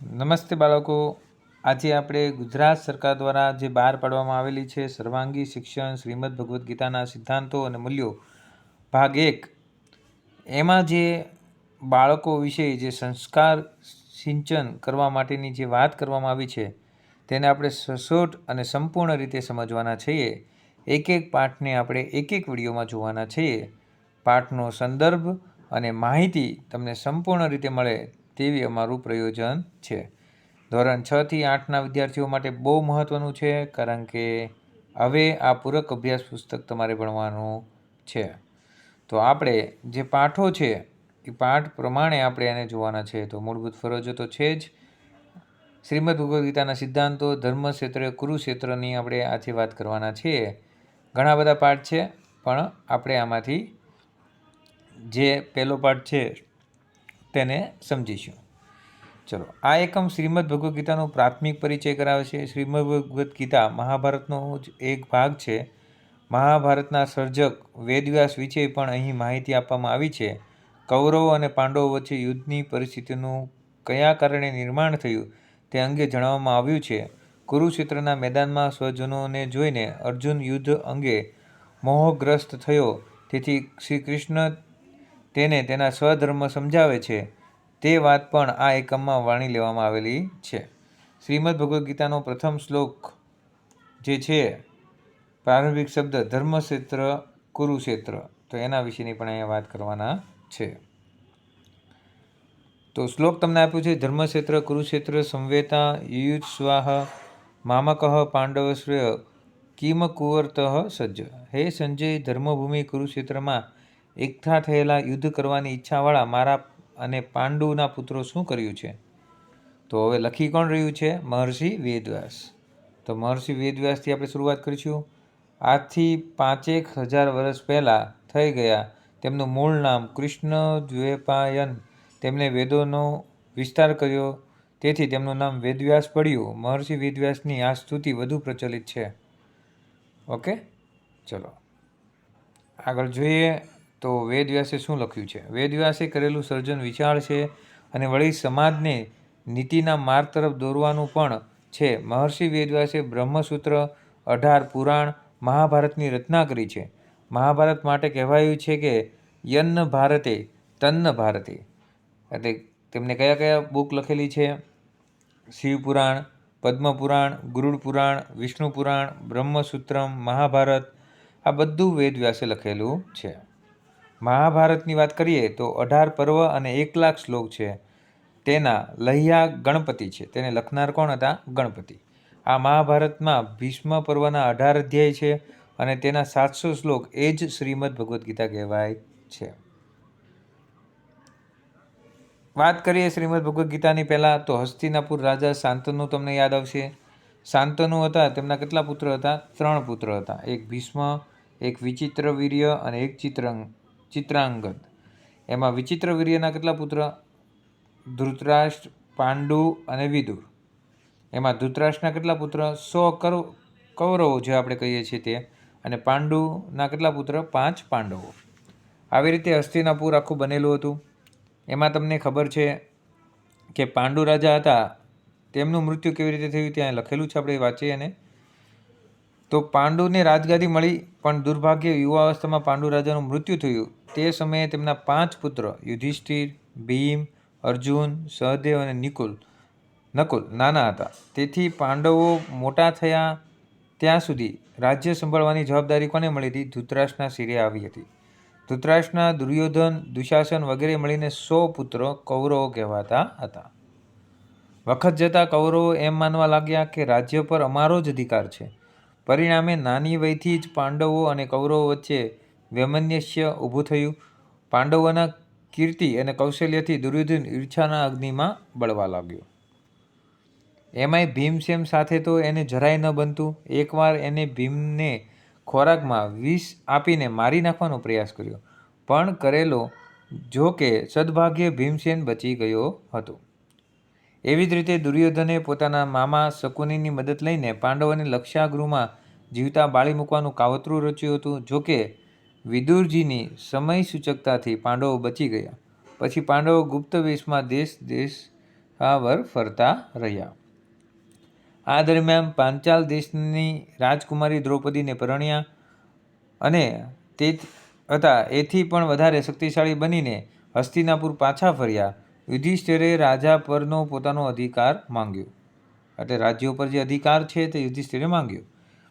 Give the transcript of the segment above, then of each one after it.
નમસ્તે બાળકો. આજે આપણે ગુજરાત સરકાર દ્વારા જે બહાર પાડવામાં આવેલી છે સર્વાંગી શિક્ષણ, શ્રીમદ ભગવદ્ ગીતાના સિદ્ધાંતો અને મૂલ્યો, ભાગ એક. એમાં જે બાળકો વિશે જે સંસ્કાર સિંચન કરવા માટેની જે વાત કરવામાં આવી છે, તેને આપણે સચોટ અને સંપૂર્ણ રીતે સમજવાના છીએ. એક એક પાઠને આપણે એક એક વિડીયોમાં જોવાના છીએ. પાઠનો સંદર્ભ અને માહિતી તમને સંપૂર્ણ રીતે મળે તેવી અમારું પ્રયોજન છે. ધોરણ છ થી આઠના વિદ્યાર્થીઓ માટે બહુ મહત્ત્વનું છે, કારણ કે હવે આ પૂરક અભ્યાસ પુસ્તક તમારે ભણવાનું છે. તો આપણે જે પાઠો છે, એ પાઠ પ્રમાણે આપણે એને જોવાના છે. તો મૂળભૂત ફરજો તો છે જ. શ્રીમદ ભગવદ્ ગીતાના સિદ્ધાંતો ધર્મ ક્ષેત્રે કુરુક્ષેત્રની આપણે આજે વાત કરવાના છીએ ઘણા બધા પાઠ છે, પણ આપણે આમાંથી જે પહેલો પાઠ છે તેને સમજીશું. ચલો, આ એકમ શ્રીમદ ભગવદ્ ગીતાનો પ્રાથમિક પરિચય કરાવે છે. શ્રીમદ ભગવદ્ ગીતા મહાભારતનો જ એક ભાગ છે. મહાભારતના સર્જક વેદવ્યાસ વિશે પણ અહીં માહિતી આપવામાં આવી છે. કૌરવો અને પાંડવો વચ્ચે યુદ્ધની પરિસ્થિતિનું કયા કારણે નિર્માણ થયું તે અંગે જણાવવામાં આવ્યું છે. કુરુક્ષેત્રના મેદાનમાં સ્વજનોને જોઈને અર્જુન યુદ્ધ અંગે મોહગ્રસ્ત થયો. તેથી શ્રી કૃષ્ણ તેને તેના સ્વધર્મ સમજાવે છે. તે વાત પણ આ એકમમાં વાણી લેવામાં આવેલી છે. શ્રીમદ ભગવદ્ ગીતાનો પ્રથમ શ્લોક જે છે, પ્રારંભિક શબ્દ ધર્મક્ષેત્ર, કુરુક્ષેત્ર. તો એના વિશેની પણ અહીંયા વાત કરવાના છે. તો શ્લોક તમને આપ્યું છે, ધર્મક્ષેત્ર, કુરુક્ષેત્ર, સંવેતા યુયુત્સ્વાહ મામકઃ, પાંડવશ્રેય, કિમ કુંવર્તઃ, સજ્જ. હે સંજય, ધર્મભૂમિ કુરુક્ષેત્રમાં એકઠા થયેલા યુદ્ધ કરવાની ઈચ્છાવાળા મારા અને પાંડુના પુત્રો શું કર્યું છે? તો હવે લખી કોણ રહ્યું છે? મહર્ષિ વેદવ્યાસ. તો મહર્ષિ વેદવ્યાસથી આપણે શરૂઆત કરીશું. આજથી પાંચેક હજાર વર્ષ પહેલાં થઈ ગયા. તેમનું મૂળ નામ કૃષ્ણ દ્વેપાયન તેમણે વેદોનો વિસ્તાર કર્યો. તેથી તેમનું નામ વેદવ્યાસ પડ્યું. મહર્ષિ વેદવ્યાસની આ સ્તુતિ વધુ પ્રચલિત છે. ઓકે? ચલો. આગળ જોઈએ. તો વેદવ્યાસે શું લખ્યું છે? વેદવ્યાસે કરેલું સર્જન વિશાળ છે અને વળી સમાજને નીતિના માર્ગ તરફ દોરવાનું પણ છે. મહર્ષિ વેદવ્યાસે બ્રહ્મસૂત્ર, અઢાર પુરાણ, મહાભારતની રચના કરી છે. મહાભારત માટે કહેવાયું છે કે યન્ન ભારતે, તન્ન ભારતે. એટલે તેમને કયા કયા બુક લખેલી છે? શિવપુરાણ પદ્મપુરાણ ગરુડ પુરાણ, વિષ્ણુ પુરાણ, બ્રહ્મસૂત્રમ, મહાભારત આ બધું વેદવ્યાસે લખેલું છે. મહાભારતની વાત કરીએ તો અઢાર પર્વ અને એક લાખ શ્લોક છે. તેના લહ્યા ગણપતિ છે. તેને લખનાર કોણ હતા? ગણપતિ. આ મહાભારતમાં ભીષ્મ પર્વના અઢાર અધ્યાય છે અને તેના સાતસો શ્લોક એ જ શ્રીમદ ભગવદ્ ગીતા કહેવાય છે. વાત કરીએ શ્રીમદ ભગવદ્ ગીતાની પહેલાં તો હસ્તિનાપુર રાજા શાંતનુ તમને યાદ આવશે. શાંતનુ હતા, તેમના કેટલા પુત્ર હતા? ત્રણ પુત્ર હતા. એક ભીષ્મ, એક વિચિત્ર વીર્ય અને એક ચિત્રંગ. ચિત્રાંગદ. એમાં વિચિત્ર વીર્યના કેટલા પુત્ર? ધૃતરાષ્ટ્ર, પાંડુ અને વિદુર. એમાં ધૃતરાષ્ટ્રના કેટલા પુત્ર? સો કર, કૌરવો જે આપણે કહીએ છીએ તે. અને પાંડુના કેટલા પુત્ર? પાંચ પાંડવો. આવી રીતે હસ્તિનાપુર આખું બનેલું હતું. એમાં તમને ખબર છે કે પાંડુ રાજા હતા. તેમનું મૃત્યુ કેવી રીતે થયું ત્યાં લખેલું છે આપણે વાંચીએ અને તો પાંડુને રાજગાદી મળી, પણ દુર્ભાગ્ય યુવા અવસ્થામાં પાંડુ રાજાનું મૃત્યુ થયું. તે સમયે તેમના પાંચ પુત્ર યુધિષ્ઠિર, ભીમ, અર્જુન, સહદેવ અને નિકુલ, નકુલ નાના હતા. તેથી પાંડવો મોટા થયા ત્યાં સુધી રાજ્ય સંભાળવાની જવાબદારી કોને મળી હતી? ધૃતરાષ્ટ્રના શિરે આવી હતી. ધૃતરાષ્ટ્રના દુર્યોધન, દુશાસન વગેરે મળીને સો પુત્રો કૌરવો કહેવાતા હતા. વખત જતાં કૌરવો એમ માનવા લાગ્યા કે રાજ્ય પર અમારો જ અધિકાર છે. પરિણામે નાની વયથી જ પાંડવો અને કૌરવો વચ્ચે વૈમનસ્ય ઊભું થયું. પાંડવોના કીર્તિ અને કૌશલ્યથી દુર્યોધન ઈર્ષાના અગ્નિમાં બળવા લાગ્યો. એમાંય ભીમસેન સાથે તો એને જરાય ન બનતું. એકવાર એને ભીમને ખોરાકમાં વિષ આપીને મારી નાખવાનો પ્રયાસ કર્યો. પણ કરેલો જો કે સદભાગ્યે ભીમસેન બચી ગયો હતો. એવી જ રીતે દુર્યોધને પોતાના મામા શકુનીની મદદ લઈને પાંડવોને લક્ષ્યાગૃહમાં જીવતા બાળી મૂકવાનું કાવતરું રચ્યું હતું. જોકે વિદુરજીની સમય સૂચકતાથી પાંડવો બચી ગયા. પછી પાંડવો ગુપ્ત વેશમાં દેશ દેશ આ ફરતા રહ્યા. આ દરમિયાન પાંચાલ દેશની રાજકુમારી દ્રૌપદીને પરણ્યા અને તે હતા. એથી પણ વધારે શક્તિશાળી બનીને હસ્તિનાપુર પાછા ફર્યા. યુધિષ્ઠિરે રાજા પરનો પોતાનો અધિકાર માંગ્યો. એટલે રાજ્યો પર જે અધિકાર છે તે યુધિષ્ઠિરે માંગ્યો.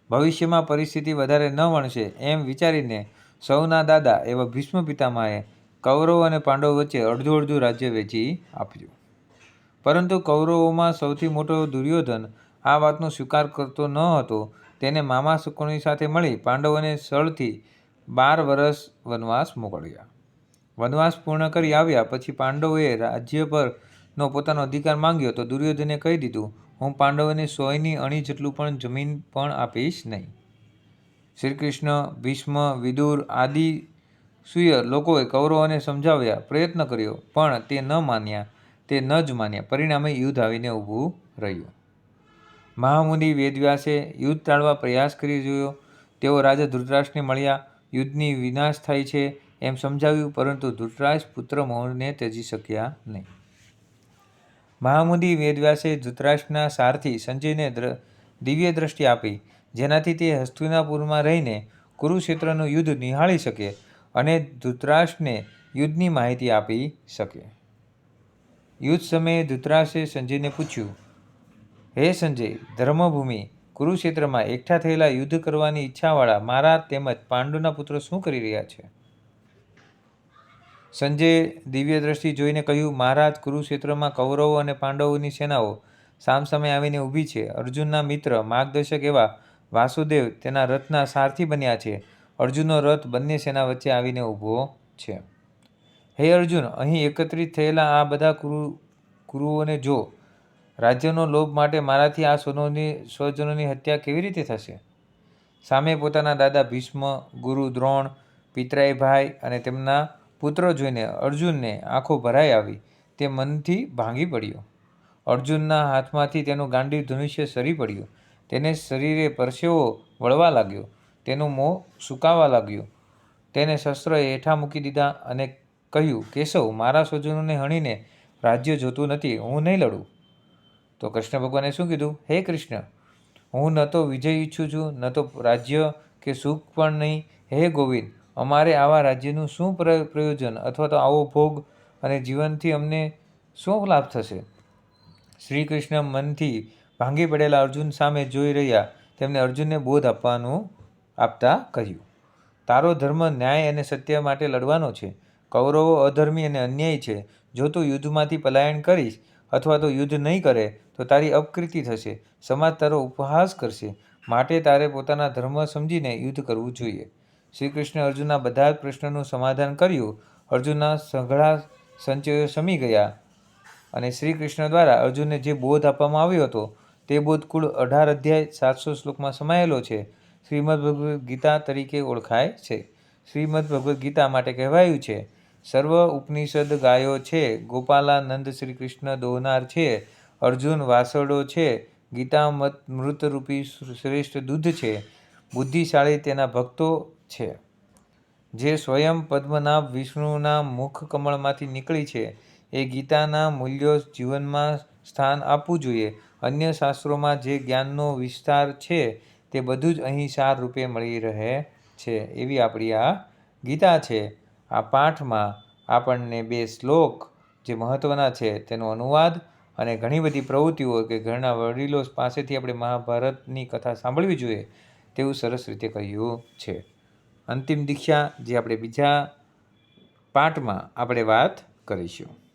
ભવિષ્યમાં પરિસ્થિતિ વધારે ન વણશે એમ વિચારીને સૌના દાદા એવા ભીષ્મ પિતામાએ કૌરવ અને પાંડવ વચ્ચે અડધું અડધું રાજ્ય વેચી આપ્યું. પરંતુ કૌરવોમાં સૌથી મોટો દુર્યોધન આ વાતનો સ્વીકાર કરતો ન હતો. તેને મામા શુકોની સાથે મળી પાંડવોને સળથી બાર વર્ષ વનવાસ મોકલ્યા. વનવાસ પૂર્ણ કરી આવ્યા પછી પાંડવોએ રાજ્ય પરનો પોતાનો અધિકાર માંગ્યો તો દુર્યોધને કહી દીધું, હું પાંડવોને સોયની અણી જેટલું પણ જમીન પણ આપીશ નહીં. શ્રી કૃષ્ણ ભીષ્મ, વિદુર આદિ સૂય લોકોએ કૌરવોને સમજાવ્યા પ્રયત્ન કર્યો, પણ તે ન માન્યા. તે ન જ માન્યા. પરિણામે યુદ્ધ આવીને ઊભું રહ્યું. મહામુનિ વેદવ્યાસે યુદ્ધ ટાળવા પ્રયાસ કરી જોયો. તેઓ રાજા ધૃતરાષ્ટ્રને મળ્યા. યુદ્ધની વિનાશ થાય છે એમ સમજાવ્યું, પરંતુ ધૃતરાષ્ટ્ર પુત્ર મોહને ત્યજી શક્યા નહીં. મહામુનિ વેદવ્યાસે ધૃતરાષ્ટ્રના સારથી સંજયને દિવ્ય દ્રષ્ટિ આપી. જેનાથી તે હસ્તિનાપુરમાં રહીને કુરુક્ષેત્રનું યુદ્ધ નિહાળી શકે અને ધૃતરાષ્ટ્રને યુદ્ધની માહિતી આપી શકે. યુદ્ધ સમયે ધૃતરાષ્ટ્રે સંજયને પૂછ્યું, હે સંજય, ધર્મભૂમિ, કુરુક્ષેત્રમાં એકઠા થયેલા યુદ્ધ કરવાની ઈચ્છાવાળા મારા તેમજ પાંડુના પુત્રો શું કરી રહ્યા છે? સંજયે દિવ્ય દ્રષ્ટિ જોઈને કહ્યું, મહારાજ, કુરુક્ષેત્રમાં કૌરવો અને પાંડવોની સેનાઓ સામસામે આવીને ઊભી છે. અર્જુનના મિત્ર, માર્ગદર્શક એવા વાસુદેવ તેના રથના સારથી બન્યા છે. અર્જુનનો રથ બંને સેના વચ્ચે આવીને ઊભો છે. હે અર્જુન, અહીં એકત્રિત થયેલા આ બધા કુરુ, કુરુઓને જો, રાજ્યનો લોભ માટે મારાથી આ સ્વનોની સ્વજનોની હત્યા કેવી રીતે થશે? સામે પોતાના દાદા ભીષ્મ, ગુરુ દ્રોણ, પિતરાઈ ભાઈ અને તેમના પુત્રો જોઈને અર્જુનને આંખો ભરાઈ આવી. તે મનથી ભાંગી પડ્યો. અર્જુનના હાથમાંથી તેનું ગાંડી ધનુષ્ય સરી પડ્યું. તેને શરીરે પરસેવો વળવા લાગ્યો. તેનું મોં સુકાવા લાગ્યું. તેને શસ્ત્ર હેઠા મૂકી દીધા અને કહ્યું, કેશવ, મારા સ્વજનોને હણીને રાજ્ય જોતું નથી, હું નહીં લડું. તો કૃષ્ણ ભગવાને શું કીધું? હે કૃષ્ણ, હું ન તો વિજય ઈચ્છું છું, ન તો રાજ્ય કે સુખ પણ નહીં. હે ગોવિંદ, અમારે આવા રાજ્યનું શું પ્રયોજન અથવા તો આવો ભોગ અને જીવનથી અમને શું લાભ થશે? શ્રી કૃષ્ણ મનથી ભાંગી પડેલા અર્જુન સામે જોઈ રહ્યા, તેમને અર્જુનને બોધ આપવાનું આપતા કહ્યું. તારો ધર્મ ન્યાય અને સત્ય માટે લડવાનો છે. કૌરવો અધર્મી અને અન્યાયી છે. જો તું યુદ્ધમાંથી પલાયન કરીશ અથવા તો યુદ્ધ નહીં કરે, તો તારી અપકૃતિ થશે. સમાજ તારો ઉપહાસ કરશે. માટે તારે પોતાના ધર્મ સમજીને યુદ્ધ કરવું જોઈએ. શ્રી કૃષ્ણે અર્જુનના બધા જ પ્રશ્નોનું સમાધાન કર્યું. અર્જુનના સઘળા સંચયો શમી ગયા અને શ્રી કૃષ્ણ દ્વારા અર્જુનને જે બોધ આપવામાં આવ્યો હતો તે બોધ કુલ અઢાર અધ્યાય સાતસો શ્લોકમાં સમાયેલો છે. શ્રીમદ ભગવદ્ ગીતા તરીકે ઓળખાય છે. શ્રીમદ ભગવદ્ ગીતા માટે કહેવાયું છે, સર્વ ઉપનિષદ ગાયો છે, ગોપાલાનંદ શ્રી કૃષ્ણ દોહનાર છે, અર્જુન વાસળો છે ગીતા મત મૃતરૂપી શ્રેષ્ઠ દૂધ છે, બુદ્ધિશાળી તેના ભક્તો છે. જે સ્વયં પદ્મનાભ વિષ્ણુના મુખ કમળમાંથી નીકળી છે, એ ગીતાના મૂલ્યો જીવનમાં સ્થાન આપવું જોઈએ. અન્ય શાસ્ત્રોમાં જે જ્ઞાનનો વિસ્તાર છે, તે બધું જ અહીં સાર રૂપે મળી રહે છે. એવી આપણી આ ગીતા છે. આ પાઠમાં આપણને બે શ્લોક જે મહત્ત્વના છે, તેનો અનુવાદ અને ઘણી બધી પ્રવૃત્તિઓ કે ઘરના વડીલો પાસેથી આપણે મહાભારતની કથા સાંભળવી જોઈએ, તેવું સરસ રીતે કહ્યું છે. અંતિમ દીક્ષા જે આપણે બીજા પાઠમાં આપણે વાત કરીશું.